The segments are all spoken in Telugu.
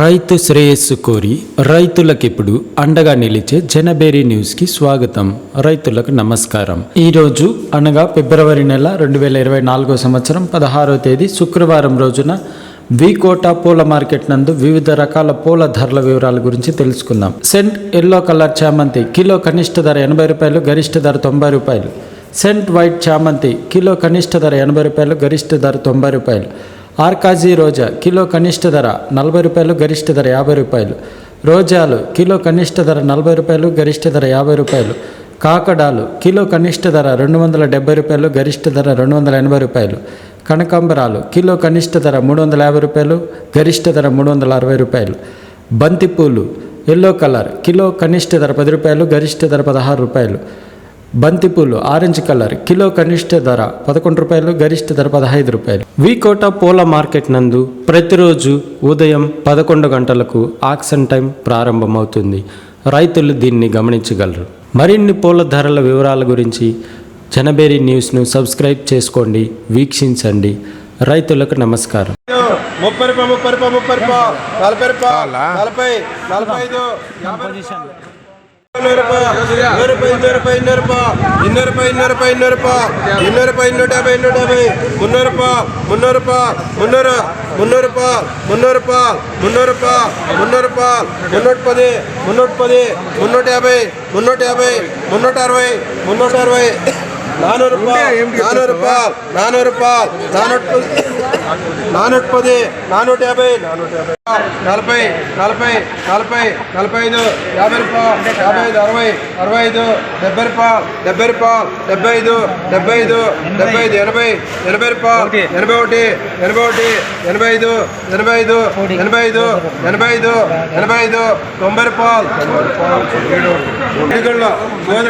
రైతు శ్రేయస్సు కోరి రైతులకిప్పుడు అండగా నిలిచే జనబేరీ న్యూస్కి స్వాగతం. రైతులకు నమస్కారం. ఈరోజు అనగా ఫిబ్రవరి నెల రెండు వేల ఇరవై నాలుగో సంవత్సరం పదహారో తేదీ శుక్రవారం రోజున వికోట పూల మార్కెట్ నందు వివిధ రకాల పూల ధరల వివరాల గురించి తెలుసుకుందాం. సెంట్ ఎల్లో కలర్ చామంతి కిలో కనిష్ట ధర ఎనభై రూపాయలు గరిష్ట ధర తొంభై రూపాయలు. సెంట్ వైట్ చామంతి కిలో కనిష్ట ధర ఎనభై రూపాయలు గరిష్ట ధర తొంభై రూపాయలు. ఆర్కాజీ రోజా కిలో కనిష్ట ధర నలభై రూపాయలు గరిష్ట ధర యాభై రూపాయలు. రోజాలు కిలో కనిష్ట ధర నలభై రూపాయలు గరిష్ట ధర యాభై రూపాయలు. కాకడాలు కిలో కనిష్ట ధర రెండు వందల డెబ్బై రూపాయలు గరిష్ట ధర రెండు వందల ఎనభై రూపాయలు. కనకాంబరాలు కిలో కనిష్ట ధర మూడు వందల యాభై రూపాయలు గరిష్ట ధర మూడు వందల అరవై రూపాయలు. బంతిపూలు ఎల్లో కలర్ కిలో కనిష్ట ధర పది రూపాయలు గరిష్ట ధర పదహారు రూపాయలు. బంతిపూలు ఆరెంజ్ కలర్ కిలో కనిష్ట ధర పదకొండు రూపాయలు గరిష్ట ధర పదహైదు రూపాయలు. వికోట పూల మార్కెట్ నందు ప్రతిరోజు ఉదయం పదకొండు గంటలకు ఆక్షన్ టైం ప్రారంభమవుతుంది. రైతులు దీన్ని గమనించగలరు. మరిన్ని పూల ధరల వివరాల గురించి జనబేరి న్యూస్ను సబ్స్క్రైబ్ చేసుకోండి వీక్షించండి. రైతులకు నమస్కారం. ముప్పై రూపాయ ముప్పై రూపాయ ముప్పై రూపాయ నలభై రూపాయ నలభై నలభై ఐదు యాభై నూరు రూపాయ నూరు రూపాయ ఇన్నూరు రూపాయ ఇన్నూరు రూపాయ ఇన్నూరు రూపాయ ఇన్నూరు రూపాయ ఇన్నూరు రూపాయ ఇన్నూరు రూపాయ ఇన్నూట యాభై ఇన్నూట యాభై మున్నూరు రూపాయ మున్నూరు రూపాయ మున్నూరు మున్నూరు రూపాయ మున్నూరు రూపాయ మున్నూరు రూపాయ మున్నూరు రూపాయ మున్నూట పది మున్నూట పది మున్నూట యాభై మున్నూట యాభై మున్నూట అరవై మున్నూట అరవై నానూరు రూపాయలు నానూరు రూపాయలు నానూరు రూపాయలు నానూట నానూట పది నానూట యాభై నానూట యాభై నలభై నలభై నలభై నలభై ఐదు యాభై రూపాయలు యాభై ఐదు అరవై అరవై ఐదు డెబ్బై రూపాయలు డెబ్బై రూపాయలు డెబ్బై ఐదు డెబ్బై ఐదు డెబ్బై ఐదు ఎనభై ఎనభై రూపాయలు ఎనభై ఒకటి. ఎనభై ఒకటి ఎనభై ఐదు ఎనభై ఐదు ఎనభై ఐదు ఎనభై ఐదు ఎనభై ఐదు తొంభై రూపాయలు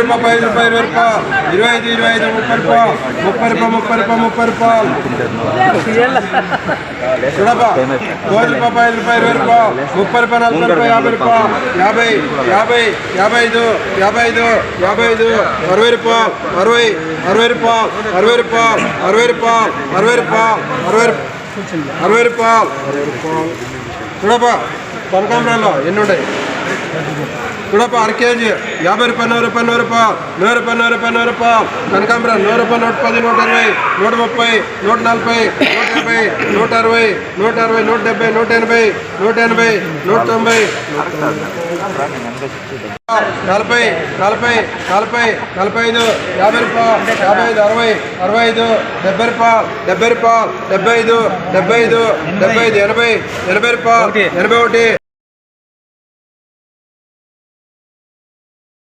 రూపాయ ఐదు రూపాయలు ఇరవై రూపాయలు ఇరవై ఐదు ఇరవై ఐదు ముప్పై రూపాయలు ముప్పై రూపాయలు ముప్పై రూపాయలు ముప్పై రూపాయలు. చూడబ్బా గోధుమ రూపాయ ఐదు రూపాయలు ఇరవై రూపాయలు ముప్పై రూపాయలు నలభై రూపాయలు యాభై రూపాయలు యాభై యాభై యాభై ఐదు యాభై ఐదు యాభై ఐదు అరవై రూపాయలు అరవై అరవై రూపాయలు అరవై రూపాయలు అరవై రూపాయలు అరవై రూపాయలు అరవై రూపాయలు అరవై రూపాయలు చూడబ్బా కనకాంబరాల్లో ఎన్ని ఉన్నాయి చూడప్ప అర కేజీ యాభై రూపాయలు నూరు రూపాయలు నూరు రూపాయలు నూరు రూపాయలు నూరు రూపాయలు నూరు రూపాయలు కనకాంబరం నూరు రూపాయలు నూట పది నూట ఇరవై నూట ముప్పై నూట నలభై నూట యాభై నూట అరవై నూట అరవై నూట డెబ్బై నూట ఎనభై నూట ఎనభై నూట తొంభై నలభై నలభై నలభై నలభై ఐదు యాభై రూపాయలు యాభై ఐదు అరవై అరవై ఐదు డెబ్బై రూపాయలు డెబ్బై రూపాయలు డెబ్బై ఐదు డెబ్బై ఐదు డెబ్బై ఐదు ఎనభై ఎనభై రూపాయలు ఎనభై ఒకటి.